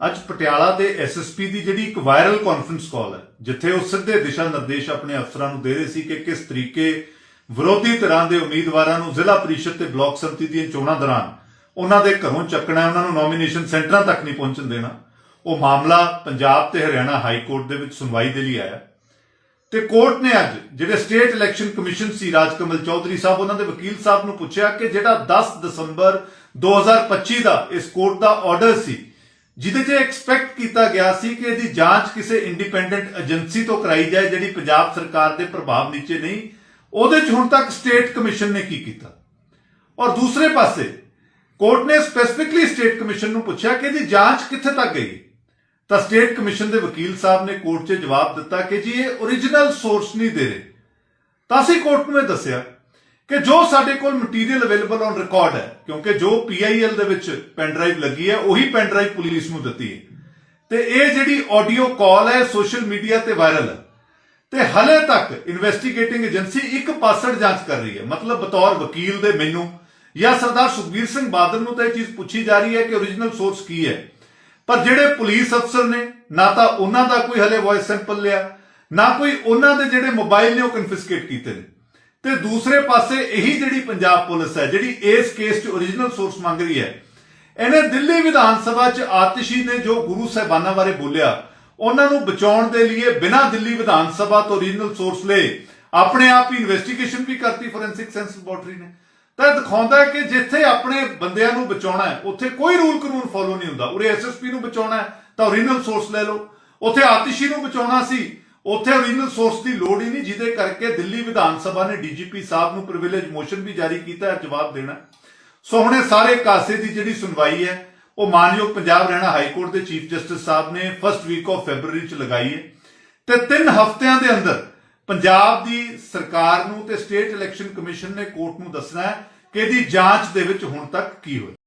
ਅੱਜ ਪਟਿਆਲਾ ਤੇ ਐਸਐਸਪੀ ਦੀ ਜਿਹੜੀ ਇੱਕ ਵਾਇਰਲ ਕਾਨਫਰੰਸ ਕਾਲ ਹੈ ਜਿੱਥੇ ਉਹ ਸਿੱਧੇ ਦਿਸ਼ਾ ਨਿਰਦੇਸ਼ ਆਪਣੇ ਅਫਸਰਾਂ ਨੂੰ ਦੇ ਰਹੇ ਸੀ ਕਿ ਕਿਸ ਤਰੀਕੇ ਵਿਰੋਧੀ ਧਿਰਾਂ ਦੇ ਉਮੀਦਵਾਰਾਂ ਨੂੰ ਜ਼ਿਲ੍ਹਾ ਪਰਿਸ਼ਦ ਤੇ ਬਲਾਕ ਸੰਮਤੀ ਦੀਆਂ ਚੋਣਾਂ ਦੌਰਾਨ ਉਹਨਾਂ ਦੇ ਘਰੋਂ ਚੱਕਣਾ ਹੈ, ਉਹਨਾਂ ਨੂੰ ਨੋਮੀਨੇਸ਼ਨ ਸੈਂਟਰਾਂ ਤੱਕ ਨਹੀਂ ਪਹੁੰਚਣ ਦੇਣਾ। ਉਹ ਮਾਮਲਾ ਪੰਜਾਬ ਤੇ ਹਰਿਆਣਾ ਹਾਈ ਕੋਰਟ ਦੇ ਵਿੱਚ ਸੁਣਵਾਈ ਦੇ ਲਈ ਆਇਆ। ਤੇ ਕੋਰਟ ਨੇ ਅੱਜ ਜਿਹੜੇ ਸਟੇਟ ਇਲੈਕਸ਼ਨ ਕਮਿਸ਼ਨ ਸੀ ਰਾਜਕਮਲ ਚੌਧਰੀ ਸਾਹਿਬ ਉਹਨਾਂ ਦੇ ਵਕੀਲ ਸਾਹਿਬ ਨੂੰ ਪੁੱਛਿਆ ਕਿ ਜਿਹੜਾ 10 ਦਸੰਬਰ 2025 ਦਾ ਇਸ ਕੋਰਟ ਦਾ ਆਰਡਰ ਸੀ ਜਿਹਦੇ 'ਚ ਐਕਸਪੈਕਟ ਕੀਤਾ ਗਿਆ ਸੀ ਕਿ ਇਹਦੀ ਜਾਂਚ ਕਿਸੇ ਇੰਡੀਪੈਂਡੈਂਟ ਏਜੰਸੀ ਤੋਂ ਕਰਾਈ ਜਾਏ, ਜਿਹੜੀ ਪੰਜਾਬ ਸਰਕਾਰ ਦੇ ਪ੍ਰਭਾਵ ਨੀਚੇ ਨਹੀਂ, ਉਹਦੇ 'ਚ ਹੁਣ ਤੱਕ ਸਟੇਟ ਕਮਿਸ਼ਨ ਨੇ ਕੀ ਕੀਤਾ? ਔਰ ਦੂਸਰੇ ਪਾਸੇ ਕੋਰਟ ਨੇ ਸਪੈਸੀਫਿਕਲੀ ਸਟੇਟ ਕਮਿਸ਼ਨ ਨੂੰ ਪੁੱਛਿਆ ਕਿ ਇਹਦੀ ਜਾਂਚ ਕਿੱਥੇ ਤੱਕ ਗਈ? ਤਾਂ ਸਟੇਟ ਕਮਿਸ਼ਨ ਦੇ ਵਕੀਲ ਸਾਹਿਬ ਨੇ ਕੋਰਟ 'ਚ ਜਵਾਬ ਦਿੱਤਾ ਕਿ ਜੀ, ਇਹ origignal ਸੋਰਸ ਨਹੀਂ ਦੇ ਰਹੇ। ਤਾਂ ਅਸੀਂ ਕੋਰਟ ਨੂੰ ਇਹ ਦੱਸਿਆ ਕਿ ਜੋ ਸਾਡੇ ਕੋਲ ਮਟੀਰੀਅਲ ਅਵੇਲੇਬਲ ਔਨ ਰਿਕਾਰਡ ਹੈ, ਕਿਉਂਕਿ ਜੋ ਪੀਆਈਐਲ ਦੇ ਵਿੱਚ ਪੈਨ ਡਰਾਈਵ ਲੱਗੀ ਹੈ, ਉਹੀ ਪੈਨ ਡਰਾਈਵ ਪੁਲਿਸ ਨੂੰ ਦਿੱਤੀ ਹੈ। ਤੇ ਇਹ ਜਿਹੜੀ ਆਡੀਓ ਕਾਲ ਹੈ ਸੋਸ਼ਲ ਮੀਡੀਆ ਤੇ ਵਾਇਰਲ ਹੈ। ਤੇ ਹਲੇ ਤੱਕ ਇਨਵੈਸਟੀਗੇਟਿੰਗ ਏਜੰਸੀ ਇੱਕ ਪਾਸੜ ਜਾਂਚ ਕਰ ਰਹੀ ਹੈ। ਮਤਲਬ ਬਤੌਰ ਵਕੀਲ ਦੇ ਮੈਨੂੰ ਜਾਂ ਸਰਦਾਰ ਸੁਖਬੀਰ ਸਿੰਘ ਬਾਦਲ ਨੂੰ ਤਾਂ ਇਹ ਚੀਜ਼ ਪੁੱਛੀ ਜਾ ਰਹੀ ਹੈ ਕਿ origignal ਸੋਰਸ ਕੀ ਹੈ। ਪਰ ਜਿਹੜੇ ਪੁਲਿਸ ਅਫਸਰ ਨੇ, ਨਾ ਤਾਂ ਉਹਨਾਂ ਦਾ ਕੋਈ ਹਲੇ ਵੌਇਸ ਸੈਂਪਲ ਲਿਆ, ਨਾ ਕੋਈ ਉਹਨਾਂ ਦੇ ਜਿਹੜੇ ਮੋਬਾਈਲ ਨੇ ਉਹ ਕਨਫਿਸਕੇਟ ਕੀਤੇ ਨੇ। ਤੇ ਦੂਸਰੇ ਪਾਸੇ ਇਹੀ ਜਿਹੜੀ ਪੰਜਾਬ ਪੁਲਿਸ ਹੈ, ਜਿਹੜੀ ਇਸ ਕੇਸ 'ਚ origignal ਸੋਰਸ ਮੰਗ ਰਹੀ ਹੈ, ਇਹਨੇ ਦਿੱਲੀ ਵਿਧਾਨ ਸਭਾ 'ਚ ਆਤਿਸ਼ੀ ਨੇ ਜੋ ਗੁਰੂ ਸਾਹਿਬਾਨਾਂ ਬਾਰੇ ਬੋਲਿਆ, ਉਹਨਾਂ ਨੂੰ ਬਚਾਉਣ ਦੇ ਲਈ ਬਿਨਾਂ ਦਿੱਲੀ ਵਿਧਾਨ ਸਭਾ ਤੋਂ origignal ਸੋਰਸ ਲਏ, ਆਪਣੇ ਆਪ ਹੀ ਇਨਵੈਸਟੀਗੇਸ਼ਨ ਵੀ ਕਰਤੀ ਫੋਰੈਂਸਿਕ ਸਾਇੰਸ ਲੈਬੋਰਟਰੀ ਨੇ। ਤਾਂ ਦਿਖਾਉਂਦਾ ਕਿ ਜਿੱਥੇ ਆਪਣੇ ਬੰਦਿਆਂ ਨੂੰ ਬਚਾਉਣਾ ਹੈ, ਉੱਥੇ ਕੋਈ ਰੂਲ ਕਾਨੂੰਨ ਫੋਲੋ ਨਹੀਂ ਹੁੰਦਾ। ਉਰੇ ਐਸਐਸਪੀ ਨੂੰ ਬਚਾਉਣਾ ਹੈ, ਤਾਂ origignal ਸੋਰਸ ਲੈ ਲਓ। ਉੱਥੇ ਆਤਿਸ਼ੀ ਨੂੰ ਬਚਾਉਣਾ ਸੀ ਉੱਥੇ ਓਰੀਜਨਲ ਸੋਰਸ ਦੀ ਲੋੜ ਹੀ ਨਹੀਂ, ਜਿਹਦੇ ਕਰਕੇ ਦਿੱਲੀ ਵਿਧਾਨ ਸਭਾ ਨੇ ਡੀਜੀਪੀ ਸਾਹਿਬ ਨੂੰ ਪ੍ਰਿਵਿਲੇਜ ਮੋਸ਼ਨ ਵੀ ਜਾਰੀ ਕੀਤਾ ਹੈ ਜਵਾਬ ਦੇਣਾ। ਸੋ ਹੁਣ ਇਹ ਸਾਰੇ ਕਾਸੇ ਦੀ ਜਿਹੜੀ ਸੁਣਵਾਈ ਹੈ, ਉਹ ਮਾਨਯੋਗ ਪੰਜਾਬ ਹਰਿਆਣਾ ਹਾਈ ਕੋਰਟ ਦੇ ਚੀਫ ਜਸਟਿਸ ਸਾਹਿਬ ਨੇ ਫਸਟ ਵੀਕ ਆਫ ਫੈਬਰੂਅਰੀ ਚ ਲਗਾਈ ਹੈ। ਤੇ ਤਿੰਨ ਹਫ਼ਤਿਆਂ ਦੇ ਅੰਦਰ ਪੰਜਾਬ ਦੀ ਸਰਕਾਰ ਨੂੰ ਤੇ ਸਟੇਟ ਇਲੈਕਸ਼ਨ ਕਮਿਸ਼ਨ ਨੇ ਕੋਰਟ ਨੂੰ ਦੱਸਣਾ ਹੈ ਕਿ ਇਹਦੀ ਜਾਂਚ ਦੇ ਵਿੱਚ ਹੁਣ ਤੱਕ ਕੀ ਹੋਇਆ।